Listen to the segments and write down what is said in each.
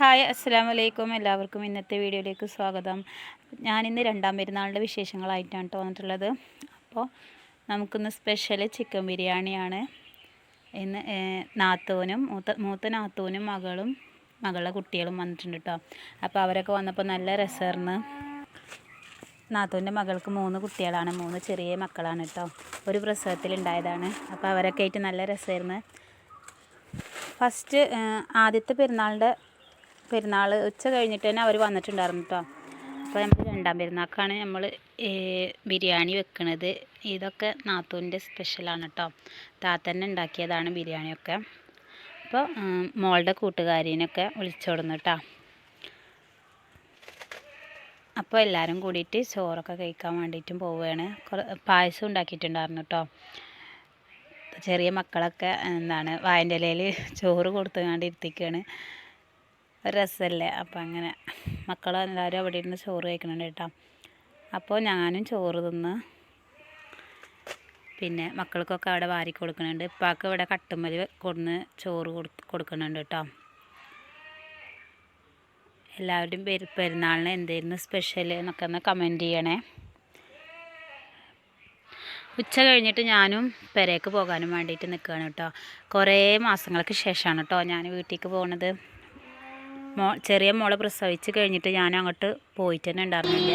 Hi അസ്സാം വലൈക്കും എല്ലാവർക്കും ഇന്നത്തെ വീഡിയോയിലേക്ക് സ്വാഗതം. ഞാനിന്ന് രണ്ടാം പെരുന്നാളിന്റെ വിശേഷങ്ങളായിട്ടാണ് തോന്നിയിട്ടുള്ളത്. അപ്പോൾ നമുക്കിന്ന് സ്പെഷ്യൽ ചിക്കൻ ബിരിയാണിയാണ്. ഇന്ന് നാത്തൂനും മൂത്ത മൂത്ത നാത്തൂനും മകളും മകളുടെ കുട്ടികളും വന്നിട്ടുണ്ട് കേട്ടോ. അപ്പോൾ അവരൊക്കെ വന്നപ്പോൾ നല്ല രസമായിരുന്നു. നാത്തൂന്റെ മകൾക്ക് മൂന്ന് കുട്ടികളാണ് മൂന്ന് ചെറിയ മക്കളാണ് കേട്ടോ. ഒരു പ്രസവത്തിലുണ്ടായതാണ്. അപ്പോൾ അവരൊക്കെ ആയിട്ട് നല്ല രസമായിരുന്നു. ഫസ്റ്റ് ആദ്യത്തെ പെരുന്നാളിന്റെ പെരുന്നാൾ ഉച്ച കഴിഞ്ഞിട്ട് തന്നെ അവർ വന്നിട്ടുണ്ടായിരുന്നു കേട്ടോ അപ്പോൾ നമ്മൾ രണ്ടാം പെരുന്നാൾക്കാണ് നമ്മൾ ബിരിയാണി വെക്കണത്. ഇതൊക്കെ നാത്തൂന്റെ സ്പെഷ്യലാണ് കേട്ടോ താത്തന്നെ ഉണ്ടാക്കിയതാണ് ബിരിയാണിയൊക്കെ. അപ്പോൾ മോളുടെ കൂട്ടുകാരീനൊക്കെ വിളിച്ചോടുന്നു കേട്ടോ അപ്പോൾ എല്ലാവരും കൂടിയിട്ട് ചോറൊക്കെ കഴിക്കാൻ വേണ്ടിയിട്ടും പോവുകയാണ്. പായസം ഉണ്ടാക്കിയിട്ടുണ്ടായിരുന്നു കേട്ടോ ചെറിയ മക്കളൊക്കെ എന്താണ് വായന്റെ ഇലയിൽ ചോറ് കൊടുത്തുകൊണ്ട് ഇരുത്തിക്കുകയാണ് രസമല്ലേ അപ്പോൾ അങ്ങനെ മക്കൾ എല്ലാവരും അവിടെ ഇരുന്ന് ചോറ് കഴിക്കുന്നുണ്ട് കേട്ടോ. അപ്പോൾ ഞാനും ചോറ് തിന്ന് പിന്നെ മക്കൾക്കൊക്കെ അവിടെ വാരി കൊടുക്കുന്നുണ്ട് ഇപ്പാക്ക് ഇവിടെ കട്ടുമ്മൽ കൊടുന്ന് ചോറ് കൊടു കൊടുക്കുന്നുണ്ട് കേട്ടോ. എല്ലാവരും പെരു പെരുന്നാളിന് എന്തായിരുന്നു സ്പെഷ്യൽ എന്നൊക്കെ ഒന്ന് കമന്റ് ചെയ്യണേ. ഉച്ച കഴിഞ്ഞിട്ട് ഞാനും പെരേക്ക് പോകാനും വേണ്ടിയിട്ട് നിൽക്കുകയാണ് കേട്ടോ. കുറേ മാസങ്ങൾക്ക് ശേഷമാണ് കേട്ടോ ഞാൻ വീട്ടിലേക്ക് പോകുന്നത് മോ ചെറിയ മോളെ പ്രസവിച്ച് കഴിഞ്ഞിട്ട് ഞാൻ അങ്ങോട്ട് പോയിട്ട് തന്നെ ഉണ്ടായിരുന്നില്ല.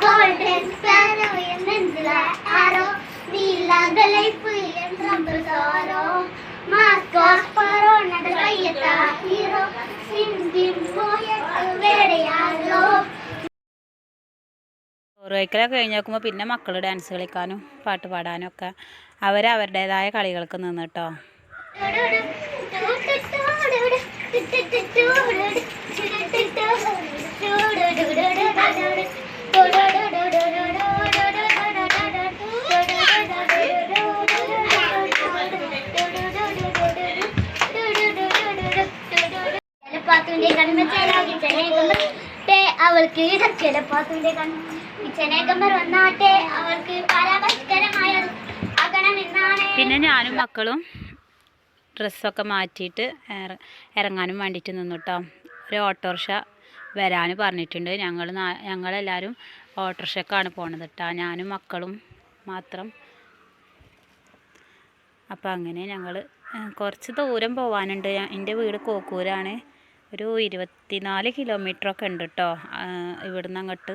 ഗോൾഡൻ സ്പാരോ എന്നെന്തില ആരോ നീലാങ്കലൈപ്പ് എന്ത്രമ്പസാരോ മാസ്കോസ് പറോണയുടെ കയ്യത്ത ഹീറോ സിന്ധിം പോയിട്ട് വേടയാരോ ചോറ് കഴിക്കലൊക്കെ കഴിഞ്ഞ് നോക്കുമ്പോൾ പിന്നെ മക്കൾ ഡാൻസ് കളിക്കാനും പാട്ട് പാടാനും ഒക്കെ അവർ അവരുടേതായ കളികൾക്ക് നിന്ന് കേട്ടോ ചെന്നൈകമ്പർ അവൾക്ക് കിച്ചനേകമ്പർ ചെന്നൈകമ്പർ വന്നാട്ടെ അവൾക്ക് പരാപസ്കരമായത് ആകണമെന്നാണ് പിന്നെ ഞാനും മക്കളും ഡ്രസ്സൊക്കെ മാറ്റിയിട്ട് ഇറങ്ങാനും വേണ്ടിയിട്ട് നിന്നു കേട്ടോ ഒരു ഓട്ടോറിക്ഷ വരാൻ പറഞ്ഞിട്ടുണ്ട്. ഞങ്ങൾ ഞങ്ങളെല്ലാവരും ഓട്ടോറിക്ഷക്കാണ് പോണത് കേട്ടോ ഞാനും മക്കളും മാത്രം. അപ്പോൾ അങ്ങനെ ഞങ്ങൾ കുറച്ച് ദൂരം പോകാനുണ്ട് എന്റെ വീട് കോക്കൂരാണ്. ഒരു ഇരുപത്തിനാല് കിലോമീറ്ററൊക്കെ ഉണ്ട് കേട്ടോ ഇവിടുന്ന് അങ്ങോട്ട്.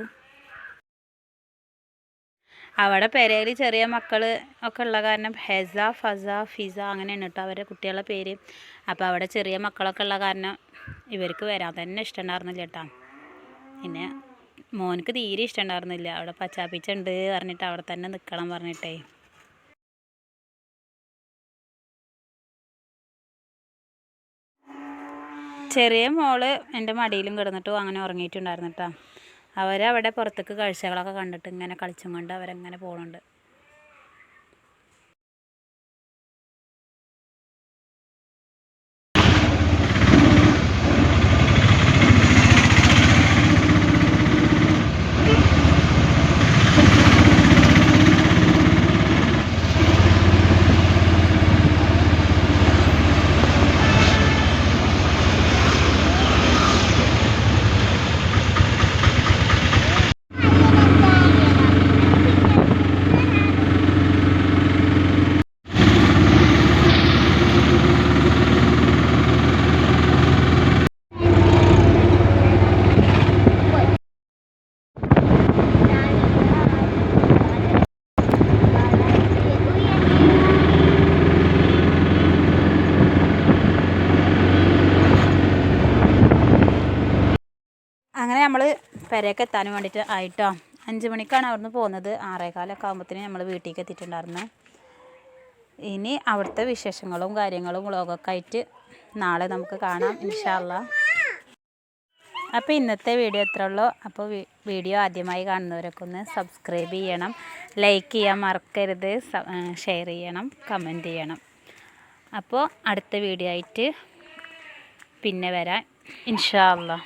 അവിടെ പെരയിൽ ചെറിയ മക്കൾ ഒക്കെ ഉള്ള കാരണം ഹെസ ഫസ ഫിസ അങ്ങനെയാണ് കേട്ടോ അവരുടെ കുട്ടികളുടെ പേര്. അപ്പോൾ അവിടെ ചെറിയ മക്കളൊക്കെ ഉള്ള കാരണം ഇവർക്ക് വരാൻ തന്നെ ഇഷ്ടമുണ്ടായിരുന്നില്ല കേട്ടോ പിന്നെ മോനക്ക് തീരെ ഇഷ്ടമുണ്ടായിരുന്നില്ല. അവിടെ പച്ചാപ്പിച്ചുണ്ട് പറഞ്ഞിട്ട് അവിടെ തന്നെ നിൽക്കണം പറഞ്ഞിട്ടേ. ചെറിയ മോൾ എന്റെ മടിയിലും കിടന്നിട്ട് അങ്ങനെ ഉറങ്ങിയിട്ടുണ്ടായിരുന്നു കേട്ടോ. അവരവിടെ പുറത്തേക്ക് കാഴ്ചകളൊക്കെ കണ്ടിട്ട് ഇങ്ങനെ കളിച്ചും കൊണ്ട് അവരങ്ങനെ പോകുന്നുണ്ട് പെരയൊക്കെ എത്താൻ വേണ്ടിയിട്ട് ആയിട്ടോ. അഞ്ച് മണിക്കാണ് അവിടുന്ന് പോകുന്നത്. ആറേകാലൊക്കെ ആകുമ്പോഴത്തേന് നമ്മൾ വീട്ടിലേക്ക് എത്തിയിട്ടുണ്ടായിരുന്നു. ഇനി അവിടുത്തെ വിശേഷങ്ങളും കാര്യങ്ങളും വ്ളോഗൊക്കെ ആയിട്ട് നാളെ നമുക്ക് കാണാം ഇൻഷാല്ല അപ്പോൾ ഇന്നത്തെ വീഡിയോ എത്ര ഉള്ളൂ. അപ്പോൾ വീഡിയോ ആദ്യമായി കാണുന്നവരൊക്കെ ഒന്ന് സബ്സ്ക്രൈബ് ചെയ്യണം. ലൈക്ക് ചെയ്യാൻ മറക്കരുത്. ഷെയർ ചെയ്യണം. കമന്റ് ചെയ്യണം. അപ്പോൾ അടുത്ത വീഡിയോ ആയിട്ട് പിന്നെ വരാം. ഇൻഷാ അല്ലാ